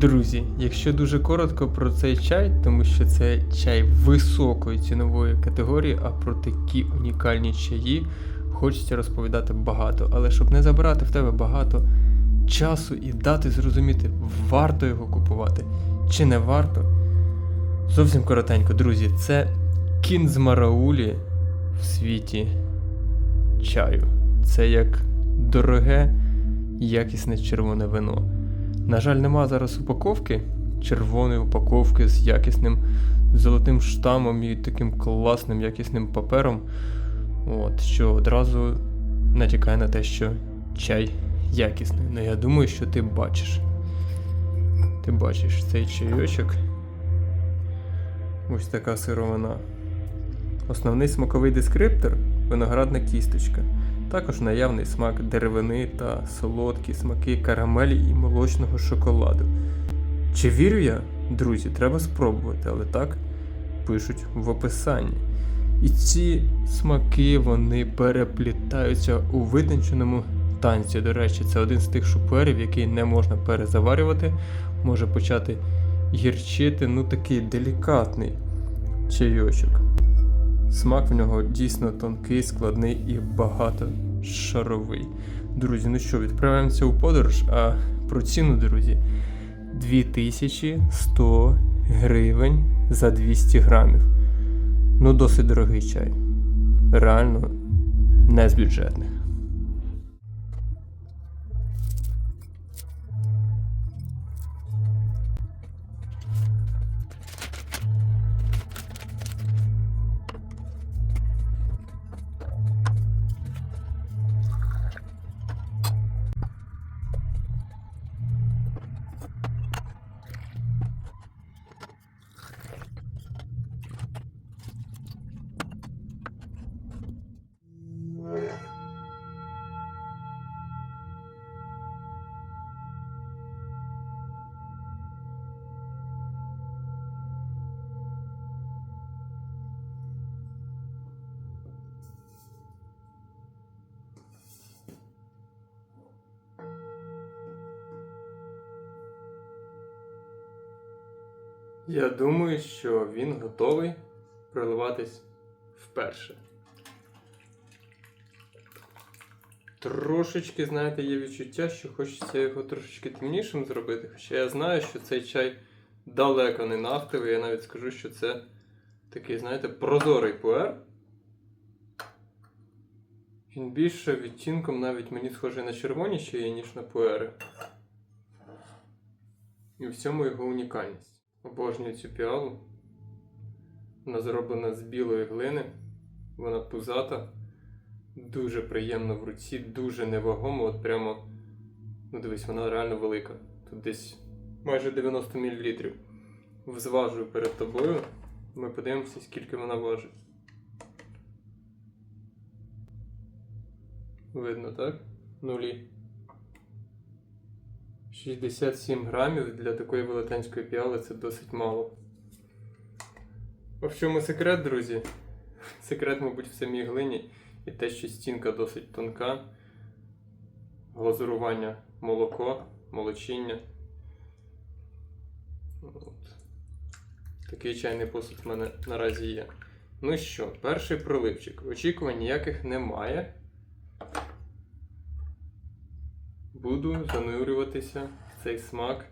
Друзі, якщо дуже коротко про цей чай, тому що це чай високої цінової категорії, а про такі унікальні чаї хочеться розповідати багато. Але щоб не забирати в тебе багато часу і дати зрозуміти, варто його купувати чи не варто. Зовсім коротенько, друзі, це кінзмараулі в світі чаю. Це як дороге, якісне червоне вино. На жаль, нема зараз упаковки, червоної упаковки з якісним золотим штамом і таким класним якісним папером. От, що одразу натякає на те, що чай якісний. Ну я думаю, що ти бачиш. Ти бачиш цей чайочок. Ось така сировина. Основний смаковий дескриптор виноградна кісточка. Також наявний смак деревини та солодкі смаки карамелі і молочного шоколаду. Чи вірю я? Друзі, треба спробувати, але так пишуть в описанні. І ці смаки вони переплітаються у витонченому танці. До речі, це один з тих шуперів, який не можна перезаварювати, може почати гірчити, ну такий делікатний чайочок. Смак в нього дійсно тонкий, складний і багатошаровий. Друзі, ну що, відправляємося у подорож, а про ціну, друзі, 2100 гривень за 200 грамів. Ну, досить дорогий чай. Реально не з бюджетних. Я думаю, що він готовий проливатись вперше. Трошечки, знаєте, є відчуття, що хочеться його трошечки темнішим зробити. Хоча я знаю, що цей чай далеко не нафтовий. Я навіть скажу, що це такий, знаєте, прозорий пуер. Він більше відтінком навіть мені схожий на червоні чаї, ніж на пуери. І в цьому його унікальність. Обожнюю цю піалу. Вона зроблена з білої глини. Вона пузата. Дуже приємно в руці, дуже невагомо. От прямо. Ну дивись, вона реально велика. Тут десь майже 90 мл. Взважую перед тобою. Ми подивимося, скільки вона важить. Видно, так? Нулі. 67 грамів для такої велетенської піали це досить мало. А в чому секрет, друзі? Секрет, мабуть, в самій глині і те, що стінка досить тонка, глазурування молоко, молочіння. От. Такий чайний посуд в мене наразі є. Ну що, перший проливчик. Очікувань ніяких немає. Буду занурюватися в цей смак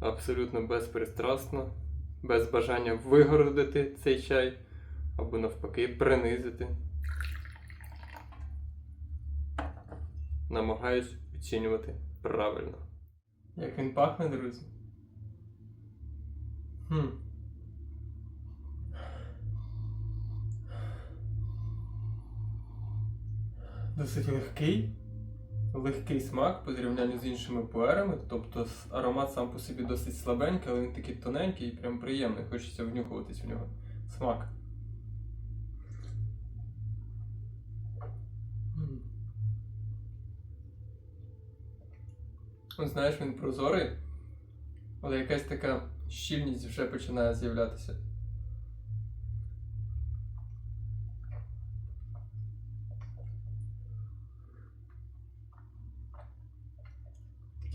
абсолютно безпристрасно, без бажання вигородити цей чай або навпаки принизити. Намагаюсь оцінювати правильно. Як він пахне, друзі? Хм. Досить легкий легкий смак по зрівнянню з іншими пуерами, тобто аромат сам по собі досить слабенький, але він такий тоненький і прям приємний. Хочеться внюхуватись в нього. Смак. Знаєш, він прозорий, але якась така щільність вже починає з'являтися.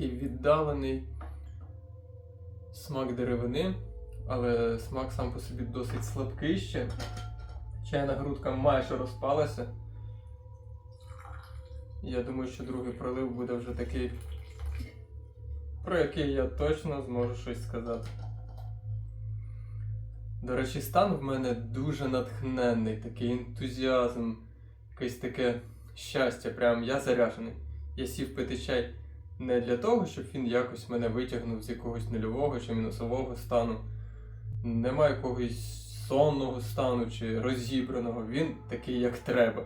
такий віддалений смак деревини, але смак сам по собі досить слабкий ще. Чайна грудка майже розпалася. Я думаю, що другий пролив буде вже такий, про який я точно зможу щось сказати. До речі, стан в мене дуже натхненний, такий ентузіазм, якесь таке щастя. Прям я заряджений. Я сів пити чай не для того, щоб він якось мене витягнув з якогось нульового чи мінусового стану. Нема якогось сонного стану чи розібраного. Він такий, як треба.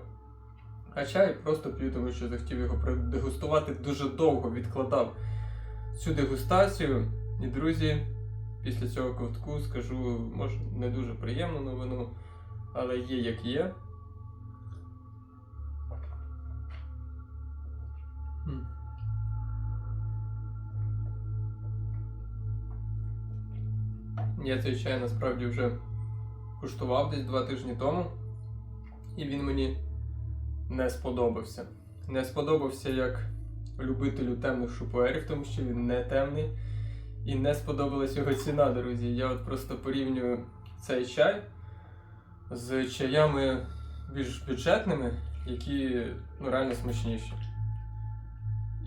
А чай просто п'ю, тому що захотів його продегустувати дуже довго, відкладав цю дегустацію. І, друзі, після цього ковтку скажу, може, не дуже приємну новину, але є як є. Я цей чай насправді вже куштував десь два тижні тому, і він мені не сподобався. Не сподобався як любителю темних шупуерів, тому що він не темний. І не сподобалась його ціна, друзі. Я от просто порівнюю цей чай з чаями більш бюджетними, які ну, реально смачніші.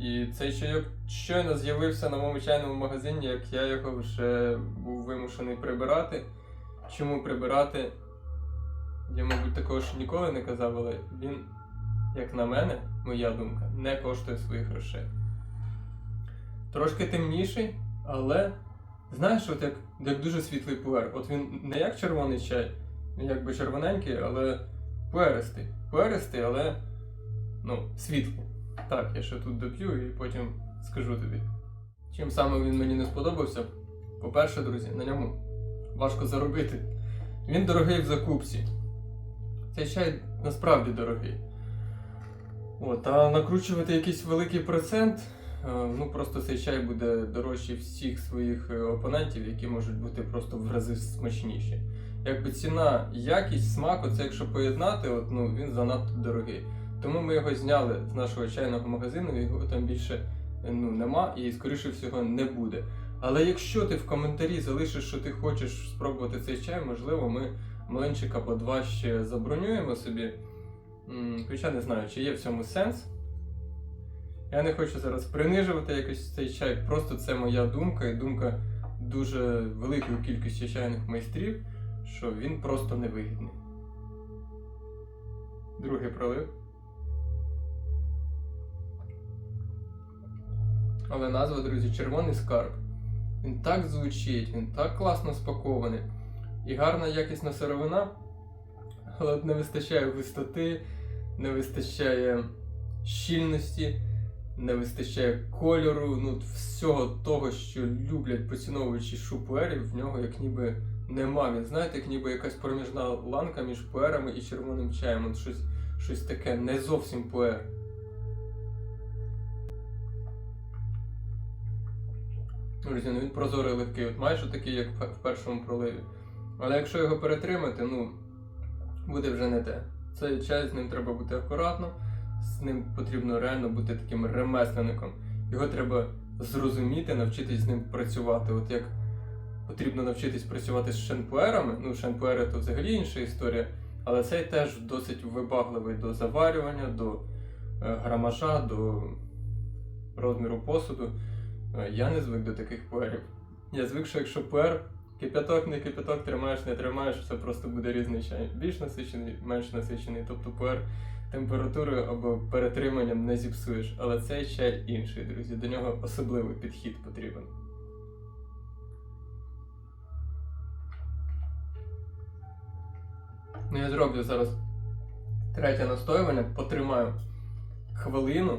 І цей чайок щойно з'явився на моєму чайному магазині, як я його вже був вимушений прибирати. Чому прибирати? Я, мабуть, такого ж ніколи не казав, але він, як на мене, моя думка, не коштує своїх грошей. Трошки темніший, але знаєш, от як, як дуже світлий пуер. От він не як червоний чай, він якби червоненький, але пуеристий. Пуеристий, але ну, світлий. Так, я ще тут доп'ю і потім скажу тобі. Чим саме він мені не сподобався? По-перше, друзі, на ньому важко заробити. Він дорогий в закупці. Цей чай насправді дорогий. От, а накручувати якийсь великий процент, е, ну просто цей чай буде дорожчий всіх своїх е, опонентів, які можуть бути просто в рази смачніші. Якби ціна, якість, смак, оце якщо поєднати, от, ну, він занадто дорогий. Тому ми його зняли з нашого чайного магазину, його там більше ну, нема і, скоріше всього, не буде. Але якщо ти в коментарі залишиш, що ти хочеш спробувати цей чай, можливо, ми млинчик або два ще забронюємо собі. Хоча не знаю, чи є в цьому сенс. Я не хочу зараз принижувати якось цей чай, просто це моя думка і думка дуже великої кількості чайних майстрів, що він просто невигідний. Другий пролив. Але назва, друзі, червоний скарб. Він так звучить, він так класно спакований. І гарна якісна сировина, але от не вистачає густоти, не вистачає щільності, не вистачає кольору, ну всього того, що люблять поціновувачі шупуерів, в нього як ніби нема. Він знаєте, як ніби якась проміжна ланка між пуерами і червоним чаєм. От щось, щось таке, не зовсім пуер. Друзі, ну він прозорий легкий, от майже такий, як в першому проливі. Але якщо його перетримати, ну буде вже не те. Цей чай з ним треба бути акуратно, з ним потрібно реально бути таким ремесленником. Його треба зрозуміти, навчитись з ним працювати. От як потрібно навчитись працювати з шенпуерами, ну шенпуери то взагалі інша історія, але цей теж досить вибагливий до заварювання, до е, грамажа, до розміру посуду. Е, Я не звик до таких пуерів. Я звик, що якщо пуер, кипяток, не кипяток, тримаєш, не тримаєш, це просто буде різний чай. Більш насичений, менш насичений. Тобто пуер температурою або перетриманням не зіпсуєш. Але цей чай інший, друзі. До нього особливий підхід потрібен. Ну, я зроблю зараз третє настоювання, потримаю хвилину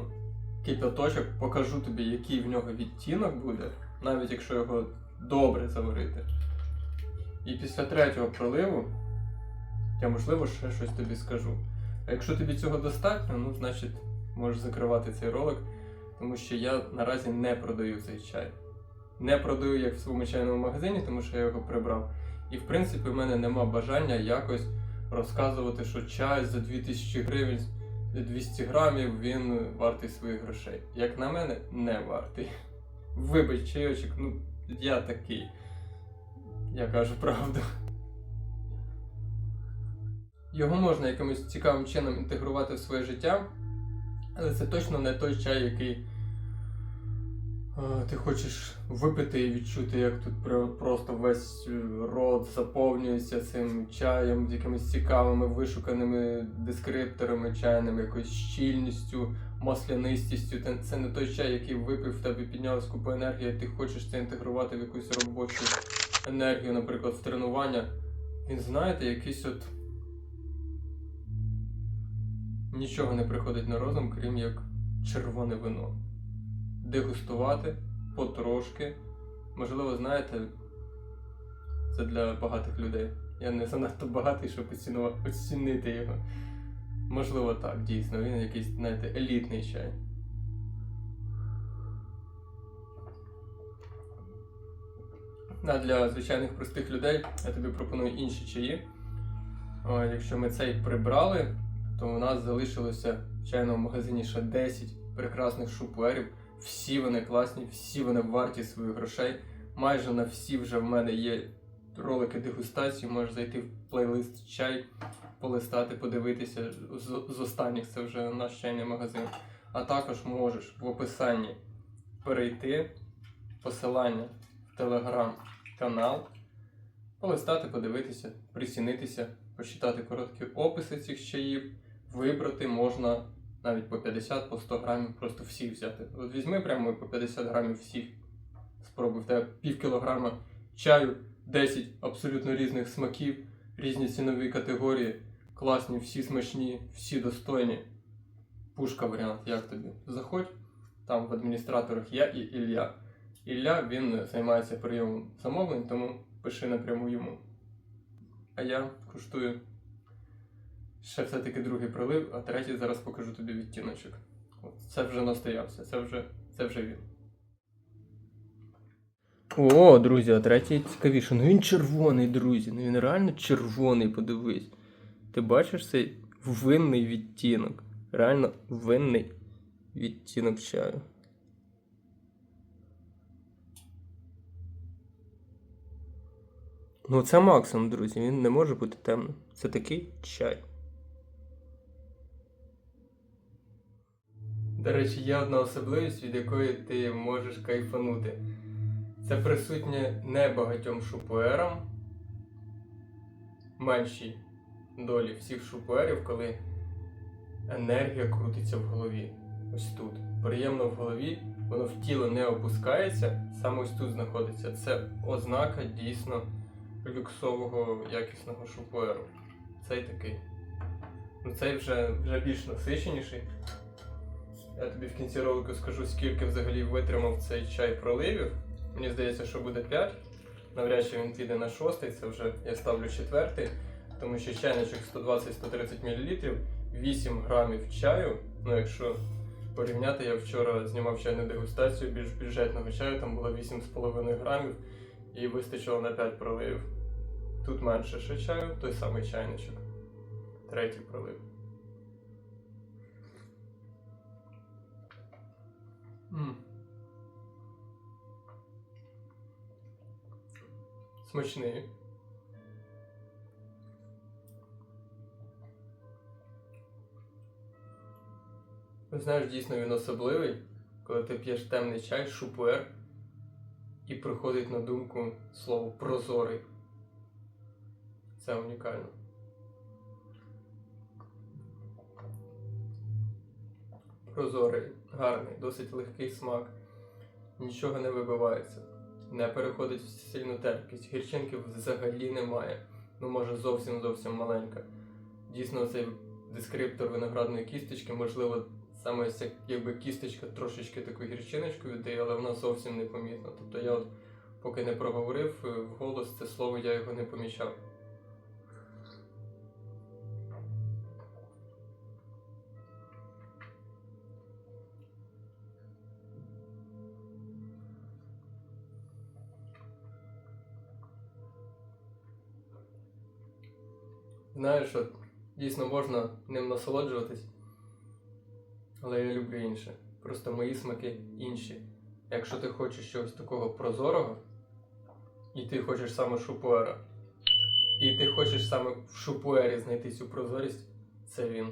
кипяточок, покажу тобі, який в нього відтінок буде, навіть якщо його добре заварити. І після третього проливу я, можливо, ще щось тобі скажу. А якщо тобі цього достатньо, ну, значить, можеш закривати цей ролик, тому що я наразі не продаю цей чай. Не продаю як в своєму чайному магазині, тому що я його прибрав. І в принципі в мене нема бажання якось розказувати, що чай за 2000 гривень 200 грамів він вартий своїх грошей. Як на мене, не вартий. Вибач, чайочок, ну я такий. Я кажу правду. Його можна якимось цікавим чином інтегрувати в своє життя, але це точно не той чай, який ти хочеш випити і відчути, як тут просто весь е, рот заповнюється цим чаєм, з якимись цікавими вишуканими дескрипторами чайними, якоюсь щільністю, маслянистістю. Це- не той чай, який випив в тебе піднялась купу енергії, ти хочеш це інтегрувати в якусь робочу енергію, наприклад, в тренування. Він, знаєте, якийсь от. Нічого не приходить на розум, крім як червоне вино. Дегустувати потрошки. Можливо, знаєте, це для багатих людей. Я не занадто багатий, щоб оцінити його. Можливо, так, дійсно, він якийсь, знаєте, елітний чай. А для звичайних простих людей я тобі пропоную інші чаї. О, якщо ми цей прибрали, то у нас залишилося в чайному магазині ще 10 прекрасних шуплерів. Всі вони класні, всі вони варті своїх грошей. Майже на всі вже в мене є ролики дегустації. Можеш зайти в плейлист чай, полистати, подивитися. З, з останніх це вже наш чайний магазин. А також можеш в описанні перейти посилання в телеграм-канал, полистати, подивитися, прицінитися, почитати короткі описи цих чаїв, вибрати можна навіть по 50, по 100 грамів, просто всіх взяти. От візьми прямо по 50 грамів всіх. Спробуй в тебе пів кілограма чаю, 10 абсолютно різних смаків, різні цінові категорії, класні, всі смачні, всі достойні. Пушка варіант, як тобі? Заходь, там в адміністраторах я і Ілля. Ілля він займається прийомом замовлень, тому пиши напряму йому. А я куштую ще все-таки другий пролив, а третій зараз покажу тобі відтіночок. Це вже настоявся, це вже, це вже він. О, друзі, а третій цікавіше. Ну він червоний, друзі. Ну він реально червоний, подивись. Ти бачиш цей винний відтінок. Реально винний відтінок чаю. Ну, це максимум, друзі. Він не може бути темним. Це такий чай. До речі, є одна особливість, від якої ти можеш кайфанути. Це присутнє не багатьом шупуерам, меншій долі всіх шупуерів, коли енергія крутиться в голові. Ось тут. Приємно в голові, воно в тіло не опускається, саме ось тут знаходиться. Це ознака дійсно люксового якісного шупуеру. Цей такий. Ну цей вже, вже більш насиченіший. Я тобі в кінці ролику скажу, скільки взагалі витримав цей чай проливів. Мені здається, що буде 5. Навряд чи він піде на шостий, це вже я ставлю четвертий, тому що чайничок 120-130 мл, 8 грамів чаю. Ну, якщо порівняти, я вчора знімав чайну дегустацію більш бюджетного чаю, там було 8,5 грамів і вистачило на 5 проливів. Тут менше ще чаю, той самий чайничок. Третій пролив. М. Смачний. Знаєш, дійсно він особливий, коли ти п'єш темний чай, шупуер, і приходить на думку слово прозорий. Це унікально. Прозорий, гарний, досить легкий смак. Нічого не вибивається. Не переходить в сильну терпкість. Гірчинки взагалі немає. Ну, може, зовсім зовсім маленька. Дійсно, цей дескриптор виноградної кісточки, можливо, саме якби кісточка трошечки таку гірчиночку віддає, але вона зовсім не помітна. Тобто я от поки не проговорив е, вголос це слово, я його не помічав. Знаєш, що дійсно можна ним насолоджуватись, але я люблю інше. Просто мої смаки інші. Якщо ти хочеш чогось такого прозорого, і ти хочеш саме шупуера, і ти хочеш саме в шупуері знайти цю прозорість, це він.